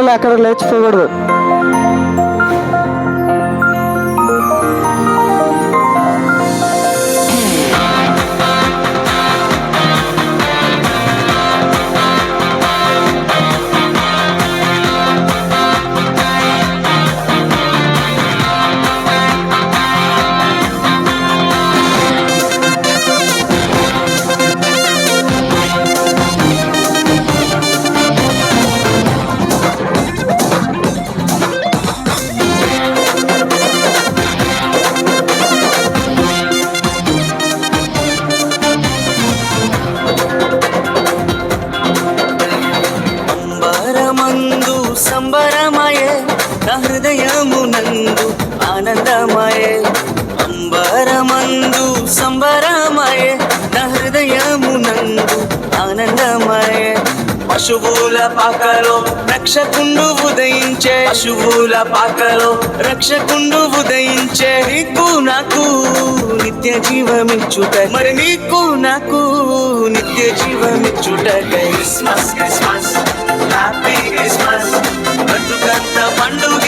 పిల్లలు అక్కడ లేచిపోకూడదు. సంబరమయే. అంబరమందు సంబరమయే. నా హృదయమునందు ఆనందమయే. పశువుల పాకలో రక్షకుండు ఉదయించే. పశువుల పాకలో రక్షకుండు ఉదయించే. నీకు నాకు నిత్య జీవమిచ్చుట మరి నీకు నాకు నిత్య జీవమిచ్చుట క్రిస్మస్ క్రిస్మస్ హ్యాపీ క్రిస్మస్. పండుగంత పండుగ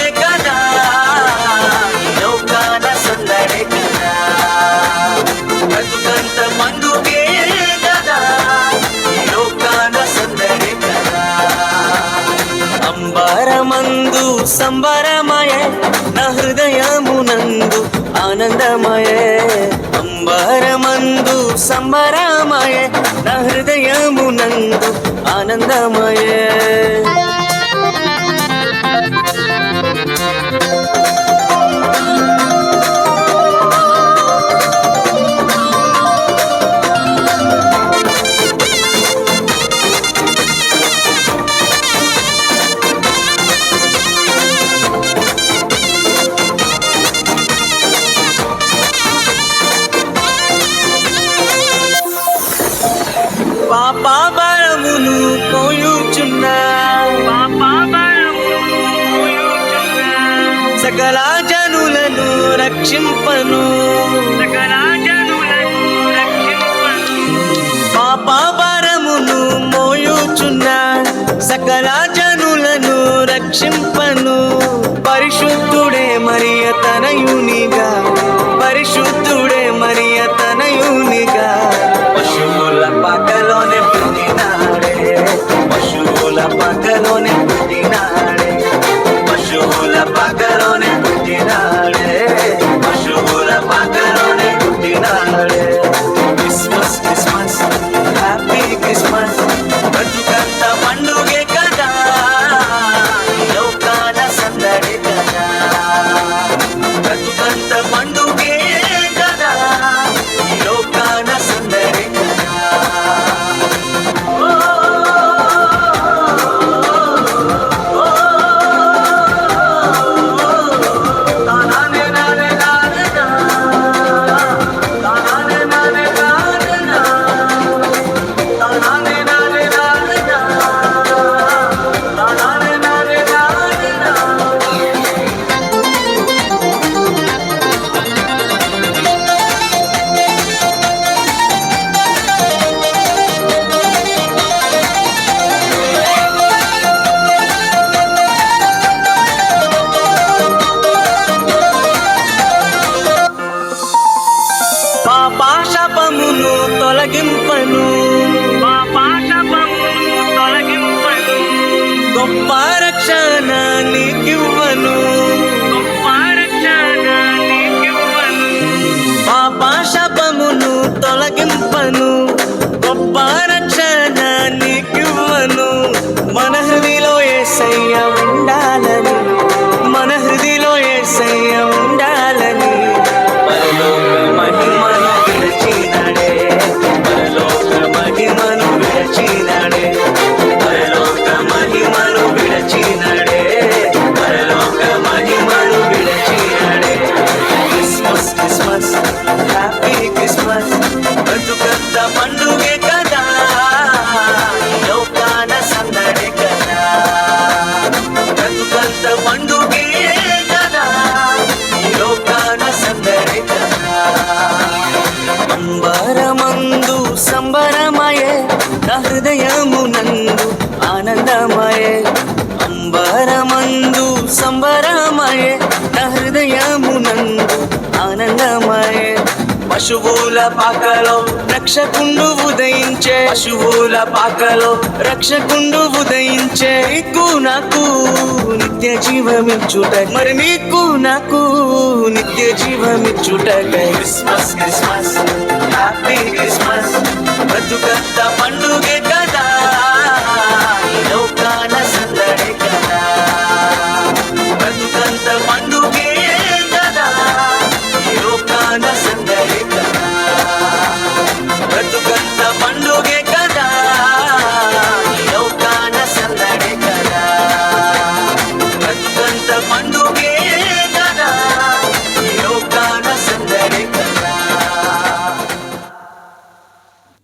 సంబరమయే నా హృదయమునందు ఆనందమయే అంబరమందు సంబరమయే నా హృదయమునందు ఆనందమయే పాపాలమును పోయుచున్నా సకల జనులను రక్షింపను. పాపారమును మోయుచున్నా. సకల జనులను రక్షింపను. పరిశుద్ధుడే మరి అతనయునిగా పరిశుద్ధుడే మరి అతనయునిగా సంబరమయే అంబరమందు సంబరమయే నా హృదయమునందు ఆనందమయే. పశువుల పాకలో రక్షకుండు ఉదయించే పశువుల పాకలో రక్షకుండు ఉదయించే. నీకు నాకు నిత్య జీవమిచ్చుట మరి నీకు నాకు నిత్య జీవమిచ్చుట క్రిస్మస్ క్రిస్మస్ హ్యాపీ క్రిస్మస్. బతుకంత పండుగ the one